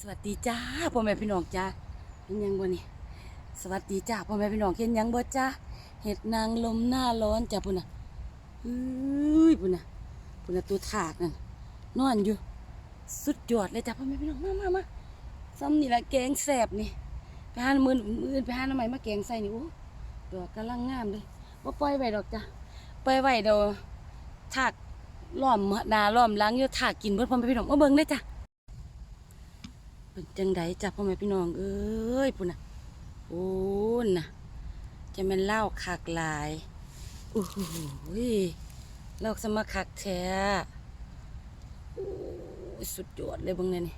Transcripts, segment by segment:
สวัสดีจ้าพ่อแม่พี่น้องจ้าเห็นยังบ่นี่สวัสดีจ้าพ่อแม่พี่น้องเห็นยังบ่จ้าเห็ดนางลมหน้าร้อนจ้าพุ่นน่ะเฮ้ยพุ่นน่ะพุ่นน่ะตัวถากนั่นนอนอยู่ สุดยอดเลยจ้าพ่อแม่พี่น้องมามามาซ้ำนี่ละแกงแสบนี่ไปหามือมือไปหาหน้ำใหม่มาแกงใส่นี่โอ้ดอกกำลังงามเลยว่าปล่อยไว้ดอกจ้าปล่อยไว้เดี๋ยวถากล้อมนาล้อมล้างอยู่ถากกินเบิดพ่อแม่พี่น้องมาเบิ่งได้จ้า เป็นจังไดจ้ะพ่อแม่พี่น้องเอ้ยปุ่นนะโอ้น่ะจะเป็นเล่าคักหลายโอ้โหเล่าสมาคักแท้สุดยอดเลยบางเนี่ยนี่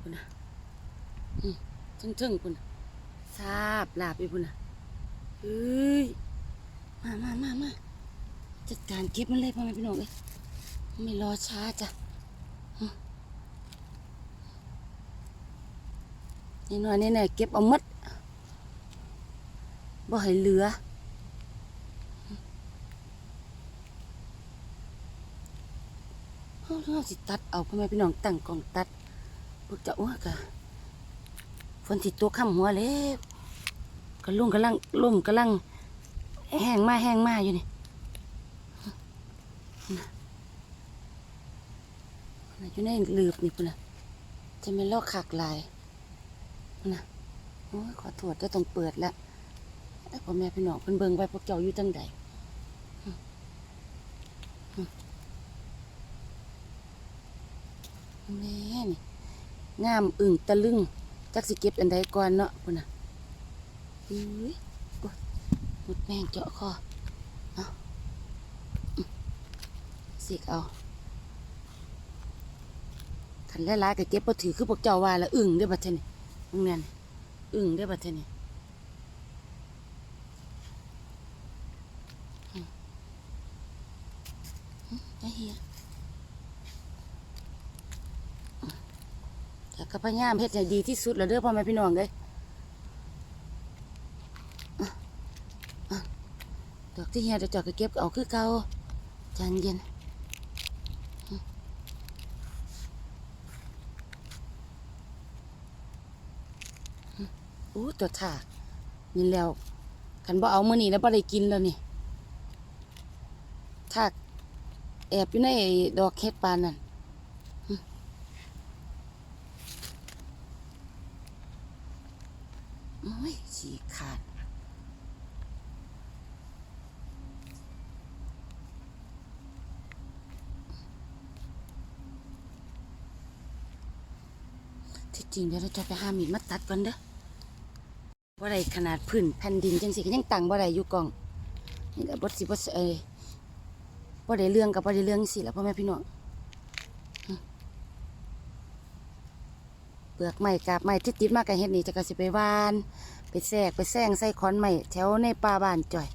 ปุ่นน่ะอืมทึ่งๆปุ่นนะทราบลาบไปปุ่นนะเฮ้ยมามามามาจัดการเก็บมันเลยพ่อแม่พี่น้องเอ้ยไม่รอช้าจ้ะ นี่น้อยนี่เนี่ยเก็บเอาหมดบ่ให้เหลือ เราสิตัดเอาพ่อแม่พี่น้องตั้งกองตัดพวกเจ้าว่ากะฝนสิตกค่ำหัวแล้วกะลุงกำลังลมกำลังแห้งมาแห้งมาอยู่นี่นอยู่ในหลืบนี่พุ่นนะจะไม่ลอกขากลาย นะโอ้ยขอโทษจะต้องเปิดแล้วแต่พ่อแม่พี่น้องเพิ่นเบิ่งไว้พวกเจ้าอยู่จังใดแม่นี่งามอึ่งตะลึงจักสิเก็บอันใดก่อนเนาะพุ่นน่ะอุ้ยหมดแมงเจาะคอเอาสิกเอาขันหลายๆก็เก็บบ่ถือคือพวกเจ้าว่าละอึ่งเด้อบัดเทนี่ มึงนั่นอึ่งได้อบัดเทอนี่ไอ้เฮียแต่ก็พยายามเฮ็ดให้ดีที่สุดแล้วเด้อพ่อแม่พี่น้องเด้ยดอกที่เฮียจะจอกก็เก็บเอาคือเก่าใจเย็น อู้ตัวถ่านี่แล้วคันบ่เอามื้อนี้แล้วบ่ได้กินแล้วนี่ถากแอบอยู่ในดอกเฮ็ดปานนั่นโอ้ยฉีขาดที่จริงเดี๋ยวเราจะไปหามีดมาตัดก่อนเด้อ บ่ได้ขนาดพื้นแผ่นดินจังสิก็ยังตั้งบ่ได้อยู่กล่องนี่แหละบ่สิบ่เอ้ยบ่ได้เรื่องกับบ่ได้เรื่องสิล่ะพ่อแม่พี่น้องเปลือกไม้กาบไม้ที่ติดมากับเฮ็ดนี่จะก็สิไปหวานไปแทรกไปแซงใส่ขอนไม้แถวในป่าบ้านจ่อย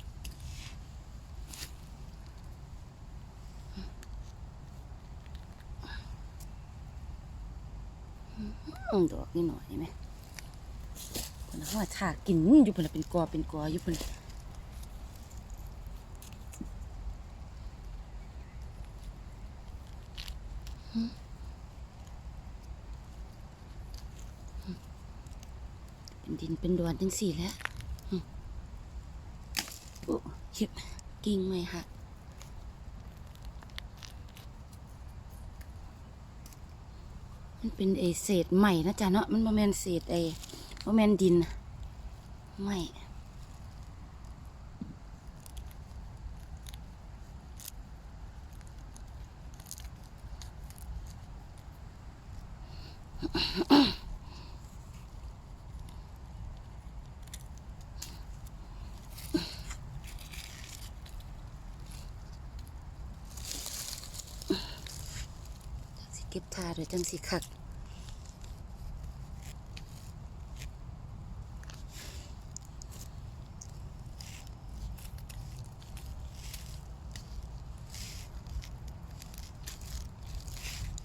อืมดอกนี่หน่อยไหม นละว่าถากินอยู่พุ่นละเป็นกอเป็นกออยู่พุ่นเป็นดินเป็นดวนจังสี่แล้วโอ้ชิบกิ่งไหมหักมันเป็นไอเศษใหม่นะจ๊ะเนาะมันโมเมนเศษไอ โมเมนดิน ไม่สิเก็บทาเดี๋ยวจังสิคัก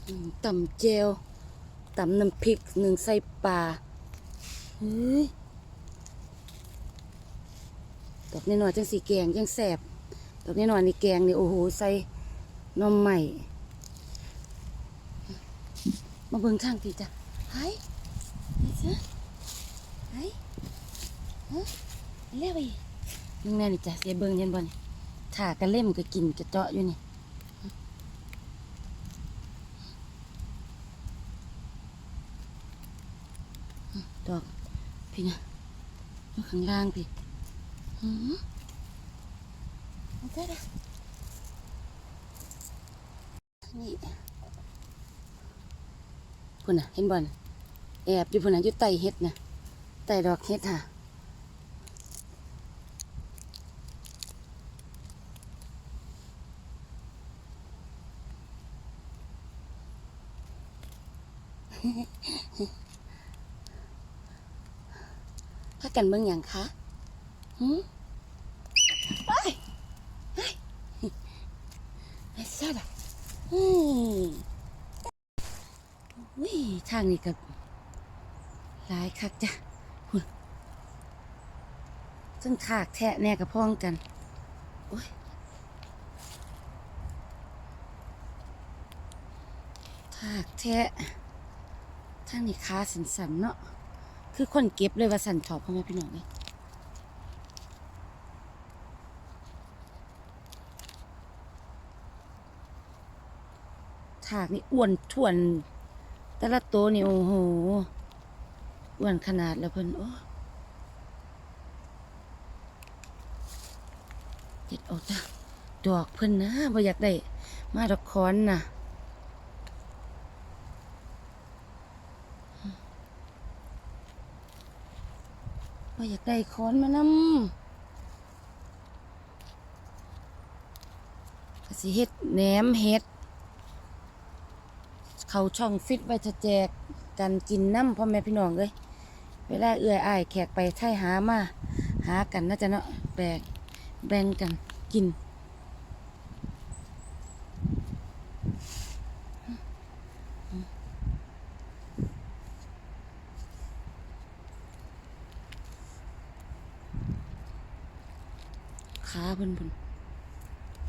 อืม ตำเจลตำน้ำพริกหนึ่งใส่ปลาเฮ้ยดอกน้อยๆจังสีแกงจังแสบดอกน้อยๆนี่แกงนี่โอ้โหใส่หนมใหม่มาเบิ่งทางพี่จ้ะไห้ไห้ซะไห้ฮะเรียกไปมึงแน่นี่จ้ะเสียเบิ่งเห็นบ่นี่ถ่ากระเล่มก็กินกระเจาะอยู่นี่ดอก พี่นะอยู่ข้างล่างพี่หืมเอาได้ละนี่พุ่นน่ะ เห็นบ่นแอบอยู่พุ่นน่ะอยู่ใต้เฮ็ดน่ะใต้ดอกเฮ็ดค่ะ พั กันเบิ่งอย่างคะหืมไปไปไอ้สัตว์อะอืมวิ่งทางนี้กับหลายคักจ้ะซึ่งขากแทะแน่กับพ้องกันโอ้ยถากแทะทางนี้ขาสินสันเนาะ คือคนเก็บเลยว่าสันชอบพ่อแม่พี่น้องเลยถากนี่อ้วนท่วน แต่ละโตวนี่โอ้โหอ้วนขนาดแล้วเพิ่นโอ้เด็ดออกจ้ะดอกเพิ่นนะบ่อยากได้ มาดอกคอนน่ะ อยากได้ค้อนมานำกสิเฮ็ดแหนมเฮ็ด เขาช่องฟิตไว้จะแจกกันกินน้ำพ่อแม่พี่น้องเลยเวลาเอื้อยอ้ายแขกไปไทยหามา หากันน่าจะเนาะแบกแบ่งกันกิน ขาเพิ่นเพิ่น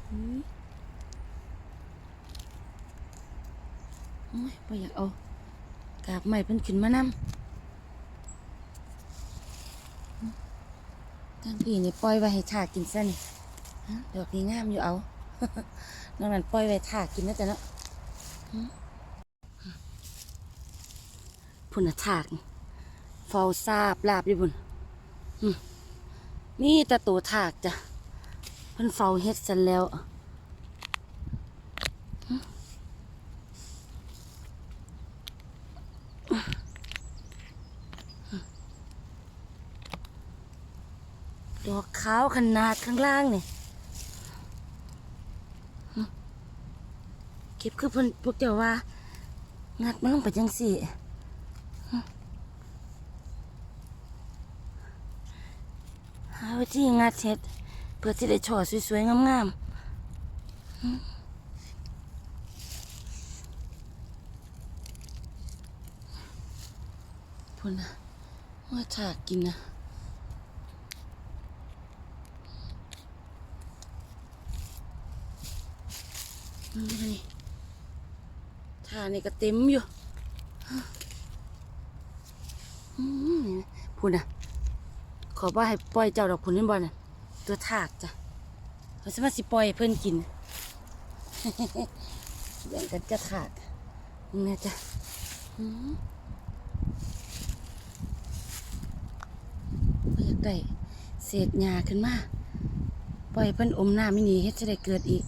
อุ๊ยโอ้ยบ่อยากเอา กากให ม่เพิ่นขึ้นมานำทางพี่นี่ปล่อยไว้ให้ถากกินซะนี่ดอกนี้งามอยู่เอานอกนั้นปล่อยไว้ถากกินนะจ๊ะเนาะพุ่นน่ะถากเฝ้าซาบลาบอยู่พุ่นหึนี่แตะตัวถากจ้ะเพิ่นเฝ้าเฮ็ดสันแล้ว ดอกขาวขนาดข้างล่างนี่หึเก็บคือพนพวกเจ้าว่า งัดมันลงไปจังสี่หาวิธีงัดเฮ็ดเพื่อที่ได้ช่อสวยๆ งามๆพุ่นนะว่าถากกินนะ นี่ทานี่ก็เต็มอยู่พุ่นะขอว่าให้ปล่อยเจ้าดอกพุนนี่บ่น่ะตัวถากจ้ะเขาสามาสิปล่อยเพื่อนกินแบ่งกันจะถากนี่นจ๊ะอยากได้เศษหญ้าขึ้นมา ปล่อยเพิ่อนอมหน้ำไม่หนีเฮ็ดจะได้เกิดอีก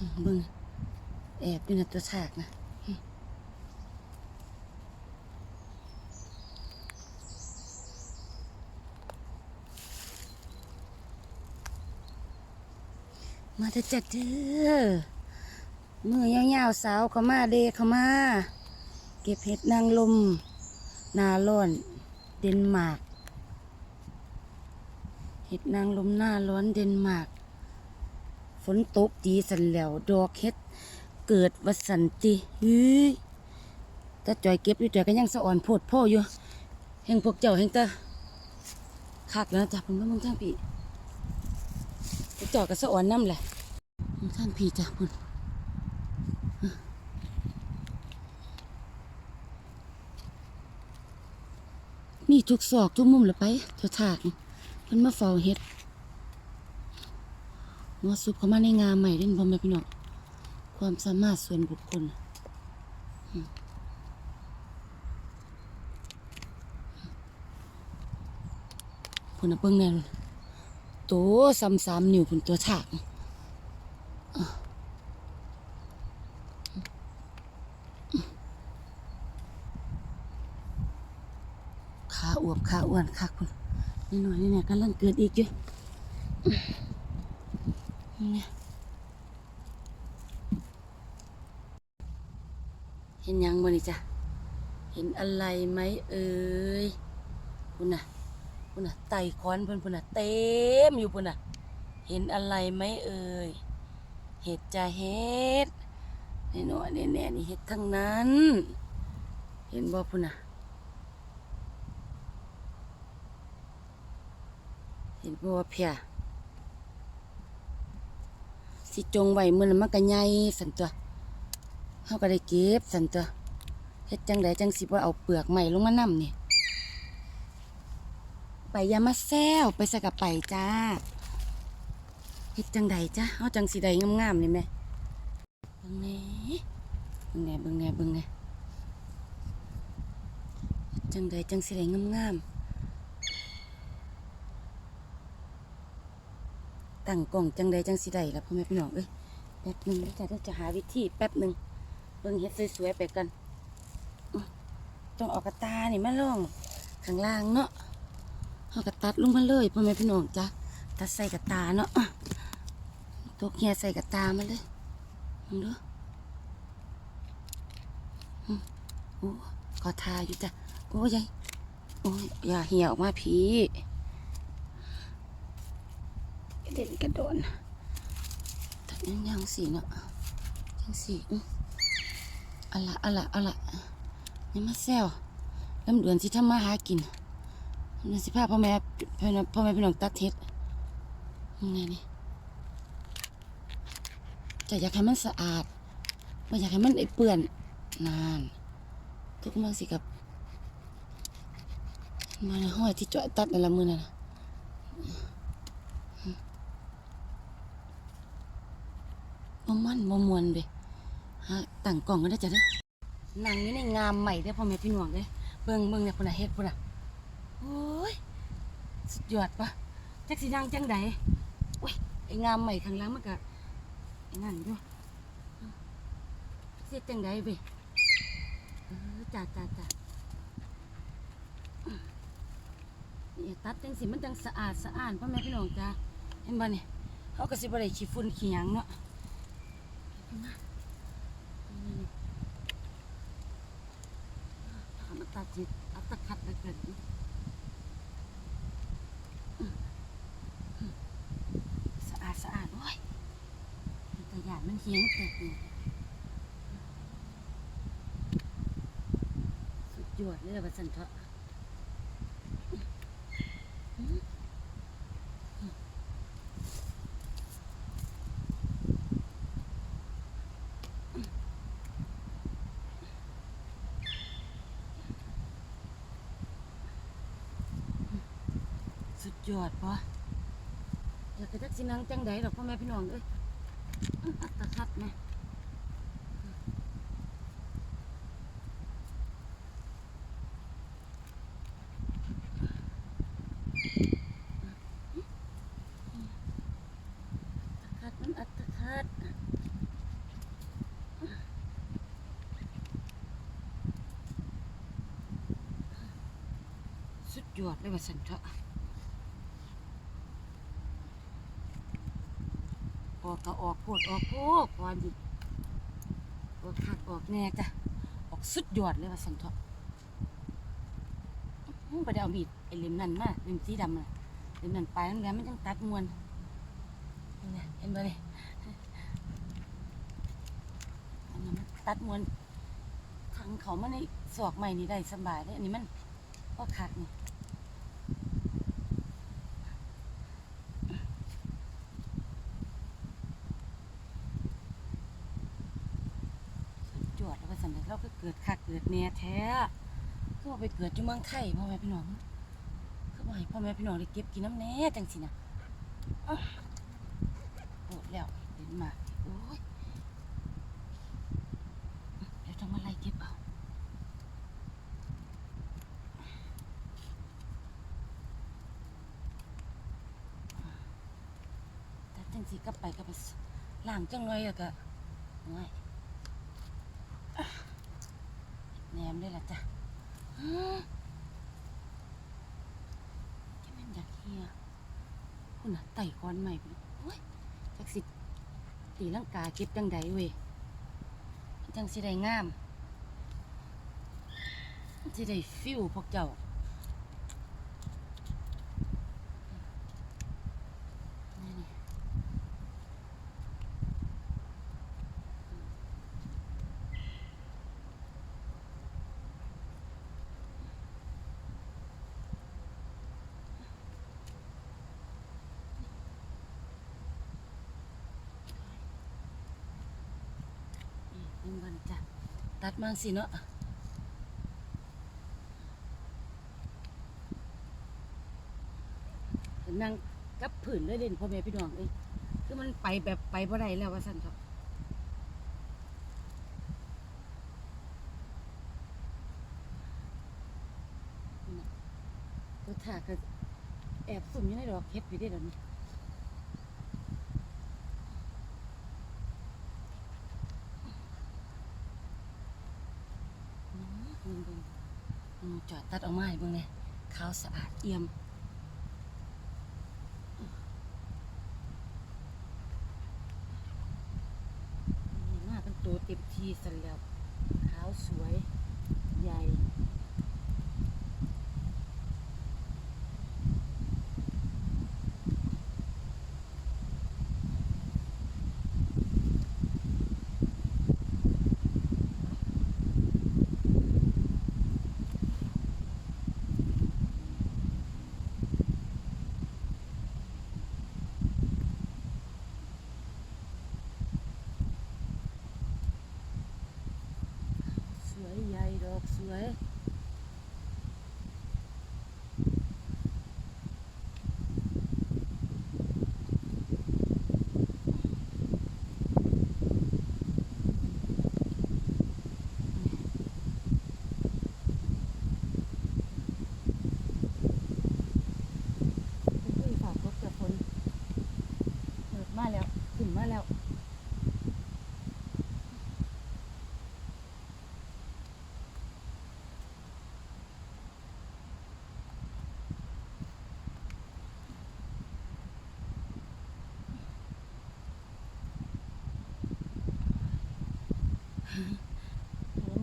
อืมเบิ่ง แอบอยู่ในตัวฉากนะมาเถอะจัดเด้อมือยาวๆสาวเขามาเดเขามา เก็บเห็ดนางลม นาร้อน เดนมาร์กเห็ดนางลมหน้าร้อนเดนมาร์กฝนตกดีสันแล้ว ดอกเฮ็ด เกิดวสันติฮ้ต่จอยเก็บอยู่จอยก็ยังสะอ่อนโพดพ่ออยู่แห่งพวกเจ้าแห่งตาคักแล้วจ้ะพุ่นมาเมืองทางพี่ไปจอดกับสะอ่อนน้ำแหละมืองทางพี่จ้ะพุ่นมีทุกซอกทุกมุมเลยไปทั่วถากนี่เพิ่นมาเฝ้าเฮ็ดมัวซุปเข้ามาในงามใหม่เด่นพ่อแม่พี่น้อง ความสามารถส่วนบุคคลพุ่นะเบิ่งแน่นโตซ้ำสามนิ้วพุ่นตัวฉากขาอวบขาอ้วนคักพุ่นนี่หน่อยนี่เนี่ยกำลังเกิดอีกอยู่นี่ เห็นยังบ่นี่จ้ะ เห็นอะไรไหมเอ่ยพุ่นน่ะพุ่นน่ะไต่คอนพิ่นพุ่นน่ะเต็มอยู่พุ่นน่ะ เห็นอะไรไหมเอ่ยเห็ดจะเห็ดนี่หน่อนแน่ๆนี่เห็ดทั้งนั้น เห็นบ่พุ่นน่ะ เห็นบ่เพียสิจงไว้มือนั้นมันก็ใหญ่สันตัว เฮาก็ได้เก็บสันตัวเฮ็ดจังไดจังสิบ่เอาเปลือกใหม่ลงมานำนี่ไปยามาแซวไปสกับไปจ้าเฮ็ดจังใดจ้าเอาจังสีใดงามๆนี่แม่เบิ่งแหน่เบิ่งแหน่เบิ่งแหน่เบิ่งแน่จังใดจังสีใดงามๆตั้งกล้องจังใดจังสีใดล่ะพ่อแม่พี่น้องเอ้ยแป๊บหนึงเดี๋ยวจ้าจะหาวิธีแป๊บหนึง เบิ่งเฮ็ดสวยๆไปกันอื้อต้องเอากระตานี่มาลองข้างล่างเนาะเอากระตัดลงมาเลยพ่อแม่พี่น้องจ้ะตัดใส่กระตาเนาะอะตกเฮียใส่กระตามาเลยมึงดูอืมโอ้ขอทาอยู่จ้ะโอ้ยายโอ้ยอย่าเหี่ยวออกมาพี่กระเด็นกระโดนตัดยังยังสีเนาะยังสีอืมเอาละอาละอาละนี่มาแซวลำดวนสิทำมาหากินนสิพาพ่อแม่พ่อแม่พ่อแม่พี่น้องตัดเฮ็ดยังไงนี่จะอยากให้มันสะอาดไม่อยากให้มันไอเปื้อนนานทุกมันสิกับมาในห้อยที่จ่อยตัดในละมือน่ะนะบ่มันบ่มวนเด้ ฮะตั้งกล่องก็ได้จ้ะเด้อนังอยู่ในงามใหม่เด้อพ่อแม่พี่น้องเด้อเบิ่งเบิ่งเนี่ยพุ่นน่ะเฮ็ดพุ่นน่ะโอ้ยสุดยอดปะจักสีดังจังใดโอ้ยไอ้งามใหม่ข้างหล่างมันก็ไอ้นั่นด้วยเสียจังใดเว้ยเออจ้าจ้าจ้านี่ตัดจังสิมันจังสะอาดสะอาดพ่อแม่พี่น้องจ้าเห็นบ่เนี่ยเขาก็สิบ่ได้ขี้ฝุ่นขี้หยังเนาะนี่เอามาตัดจิตอัตะขัดเกิดสะอาดสะอาดโอ้ยแต่หยาดมันเฮี้ยงแตกเนี่ยสุดยอดเลยล่ะบัสันเถอะ ยอดปะอยากจะจักสินังจังใดดอกพ่อแม่พี่น้องเอ้ยอัตคัดแม่อัตคัดมันอัตคัดสุดยอดเลยว่าสันเถาะ ออ ก็ออกโพดออกโพดก่อนดิออกคักออกแน่จ้ะออกสุดยอดเลยว่าสันเถาะมึงไปได้เอามีดไอ้เล่มนั่นมาเล่มสีดำน่ะเล่มนั่นไปมันแล้วมันจังตัดมวนนี่เห็นบ่เลยอันนั้นมันตัดมวนขังเขามาในศอกใหม่นี่ได้สบายเลยอันนี้มันก็ขาดนี่ ก็เกิดคักเกิดแน่แท้คือว่าไปเกิดอยู่เมืองไทยพ่อแม่พี่น้องคือว่ให้พ่อแม่พี่น้องได้เก็บกินน้ำแน่จังสินะอ้าวโอดแล้วเดินมาโอ้ยเดี๋ยวต้องมาไล่เก็บเอาแต่จังสิกลับไปก็ไปล้างจังหน่อยแล้วก็ง่ายแหนมได้ละจ้ะ อื้อแค่แม่นอยากเฮียคุณน่ะไต่ก้อนใหม่พุ่นโอ้ยจักสิ ตีลังกาเก็บจังใดเว้ยจังสิได้งามสิได้ฟิวพวกเจ้านี่นี่นี่เบิ่งกันจ้ะ ตัดมาสิเนาะนั่งกับผืนเลยเด่นพ่อแม่พี่น้องเอ้ยคือมันไปแบบไปบ่ได้แล้วว่าสั่นครับตัวถาก็แอบสุ่มอยู่ในดอกเห็ดอยู่ได้เดี๋ยวนี้อืมเบิ่งเบิ่งอืม จอดตัดออกมาให้เบิ่งเลยขาวสะอาดเอี่ยมนี่มาเป็นตัวเต็มทีสันแล้วขาวสวย ใหญ่ สวยใหญ่ ดอกสวยเฮ้ยฝากรถกับคนเปิดมาแล้วขึ้นมาแล้ว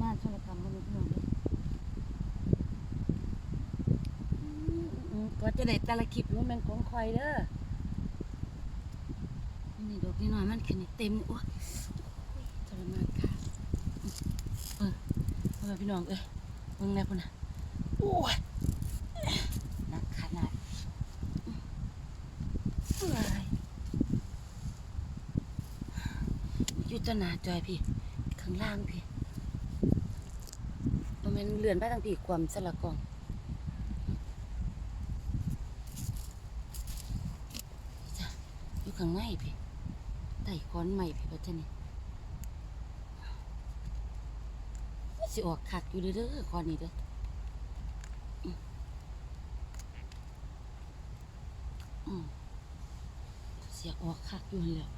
เดี๋ยวมาโทรกรรมมาลูกน้องเลยอืมอืมก็จะได้แต่ละคลิปรู้แม่นของคอยเด้อนี่ดอกนี่น้อยมันแค่นี้เต็มโอ้ยทรมานค่ะเออพ่อพี่น้องเอ้ยเบิ่งแน่พุ่นน่ะโอ้ยหนักขนาดเอ้ยอยู่ต้นหนาจอยพี่ ข้างล่างพี่ มันเลื่อนไปทางพี่ความสละกองจ้ะอยู่ข้างในพี่ไต่ค้อนใหม่พี่ปัจจนี่สิออกขัดอยู่เด้อๆค้อนนี้เด้อเสียออกขัดอยู่นั่นแล้ว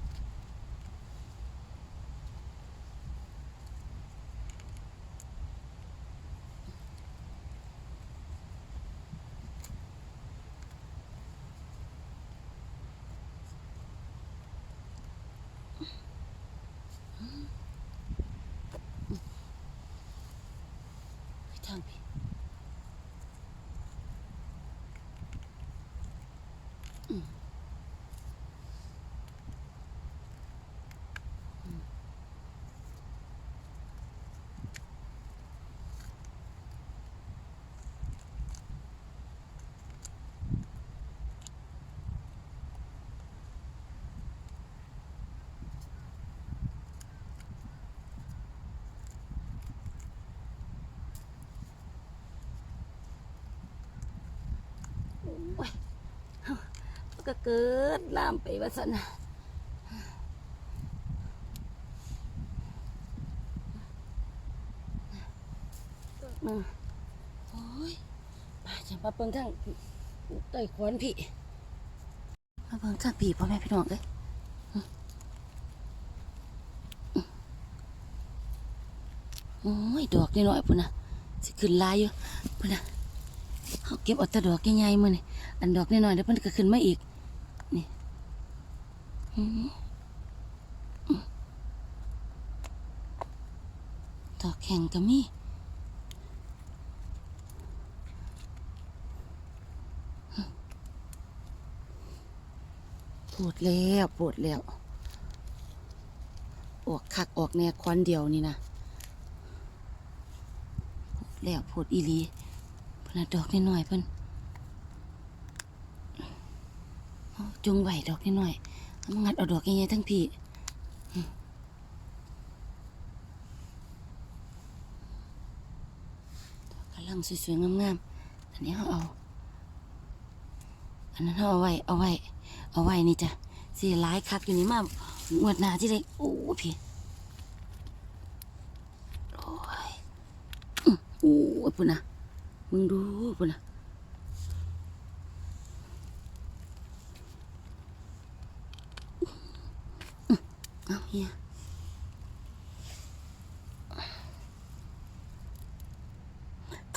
ก็เกิดล่ามไปว่าสันนะอืมโอ้ยป้าจะมาเปิงทางเตยขวนพี่มาเบิ่งทางพี่พ่อแม่พี่น้องเลยอืมอืมโอ้ยดอกน้อยๆพุ่นนะสิขึ้นลายอยู่พุ่นนะเขาเก็บเอาแต่ดอกใหญ่ๆมือนี่อันดอกน้อยๆเดี๋ยวมันก็ขึ้นมาอีก อืมอืมดอกแข็งก็มีปวดแล้วปวดแล้ว ออกคักออกแนวควันเดียวนี่นะปวดแล้วปวดอีลีพนนดอกน้อยๆเพิ่นจุงไหวดอกน้อยๆเอา มางัดเอาดอกใหญ่ๆทั้งพี่กกำลังสวยๆงามๆอันนี้เขาเอา อันนั้นเขาเอาไว้ เอาไว้ เอาไว้นี่จ้ะสีร้ายคักอยู่นี่มากงวดหน้าที่ได้โอ้พี่โอ้ยโอ้ยปุ่นนะมึงดูปุ่นนะ เอาเฮีย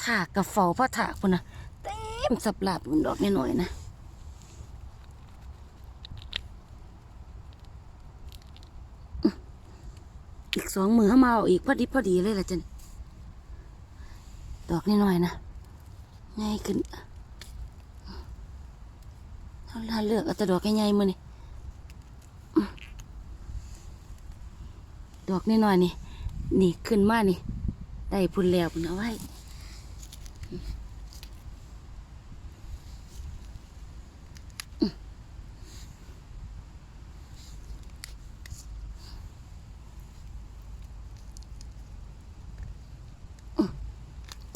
ถากกระเฝ้าพระถากปุ่นนะเต็มสับหลาบมันดอกนิดหน่อยนะอีกสองมือเข้ามาเอาอีกพอดีพอดีเลยล่ะจันดอกนิดหน่อยนะง่ายขึ้นเอาเลือกเอาแต่ดอกใหญ่ๆมือนี่อื้อ ดอกนิดหน่อยๆนี่ นี่ขึ้นมานี่ ได้พุ่นแล้วพุ่นเอาไว้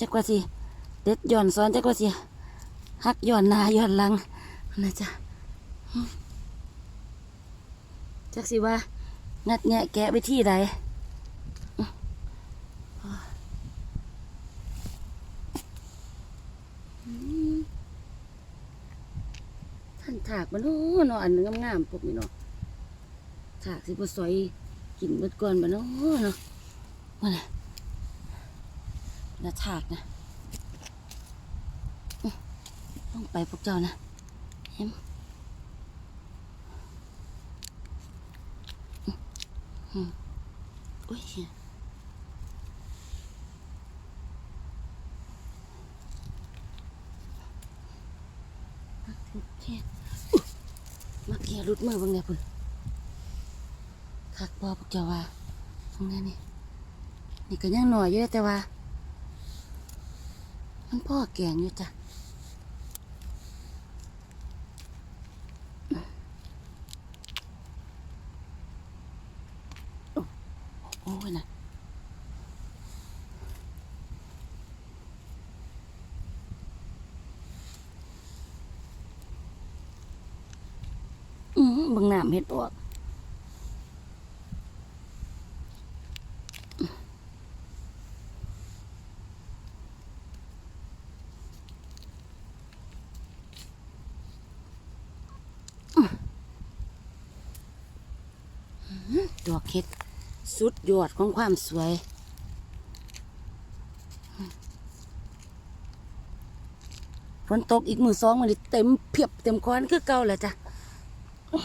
จักว่าสิเด็ดหย่อนซ้อนจักว่าสิหักหย่อนนาหย่อนหลังนะจ๊ะจักสิว่า งัดแงะแกะไปที่ใดท่านถากมันโอ้เนาะอันนึงงามๆพวกนี้เนาะถากสิบสวยกินเบิดก่อนบ่เนาะเนาะว่าน่ะนะถากนะอื้อลงไปพวกเจ้านะเห็นอื้อ อื้ออุ้ยเหี้ยมาเกียรุดมือบังเนี่ยพุ่นคักบ่พวกเจ้าว่าตรงนี้นี่ นี่ก็ยังหน่อยอยู่แต่ว่า มันพ่อแกงอยู่จ้ะโอ้โอ้ยนะอืมเบางน้ำเห็ดออก ดอกเห็ดสุดยอดของความสวย ฝนตกอีกมือสองมันเต็มเพียบเต็มคอนคือเก่าแหละจ้ะ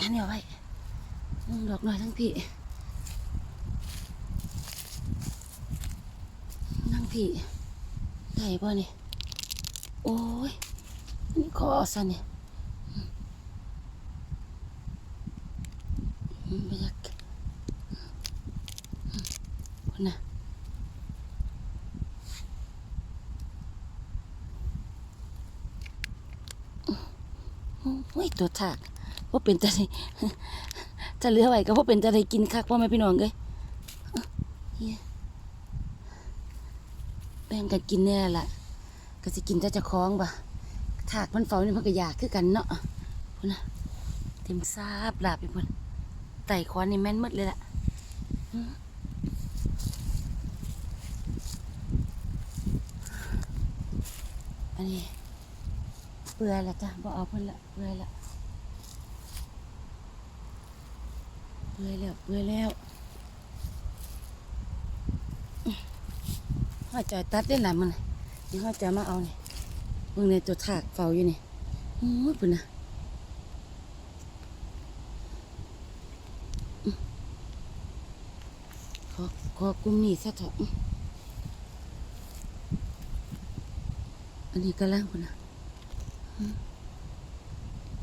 งั้นเดี๋ยวไว้ดอกหน่อยทั้งพี่นั่งพี่ได้ป่ะนี่ โอ้ยนี่คอสั่นเนี่ยอืมไปยักค นะโอ้ยตัวถากว่าเป็นจะได้จะเหลือไว้ก็ว่าเป็นจะได้กินคักพ่อแม่พี่น้องเลยแบ่งกันกินแน่ละก็สิกินแต่เจะคล้องปะถากมันเฝ้านี่มันก็อยากคือกันเนาะพุ่นนะเต็มซาบลาบไปพุ่นไต่คอนนี่แม่นหมดเลยล่ะ อันนี้เปื่อยและจ้ะบ่เอาเพิ่นละเปื่อยละเปื่อยแล้วเปื่อยแล้วห้อยจอยตัดได้หลายมันนี่ห้อยจอยมาเอานี่มึงในตัวถากเฝ้าอยู่นี่โอ้ยปุ่นนะอื้อขอขอกุมนี่ซะเถอะ อันนี้ก็ล่างปุ่นนะ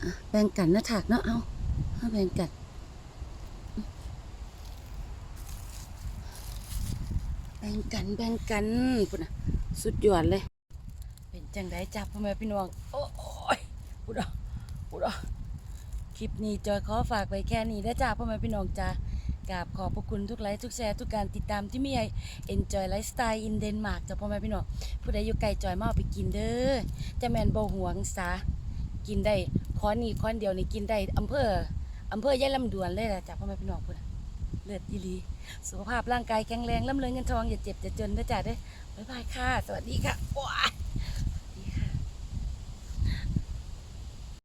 อะแบ่งกันนะถากเนาะเอาเอาแบ่งกันแบ่งกันแบ่งกันพุ่นน่ะสุดยอดเลย เป็นจังไดจับพ่อแม่พี่น้องโอ้ยพุดอะพุดอะคลิปนี้จอยขอฝากไว้แค่นี้นะจ้าพ่อแม่พี่น้องจ้า กราบขอบพระคุณทุกไลค์ทุกแชร์ทุกการติดตามที่มีให้ Enjoy Lifestyle in Denmark จ้าพ่อแม่พี่น้องผู้ใดอยู่ไกลจอยมาเอาไปกินเด้อจะแม่นบ่หวงซากินได้ค้อนนี้ค้อนเดียวนี่กินได้อำเภออำเภอยายลำดวนเลยล่ะจ้าพ่อแม่พี่น้องพุ่นเลือดอีหลีสุขภาพร่างกายแข็งแรงล่ำเริงเงินทองอย่าเจ็บอย่าจนนะจ๊ะเด้อบ๊ายบายค่ะ สวัสดีค่ะ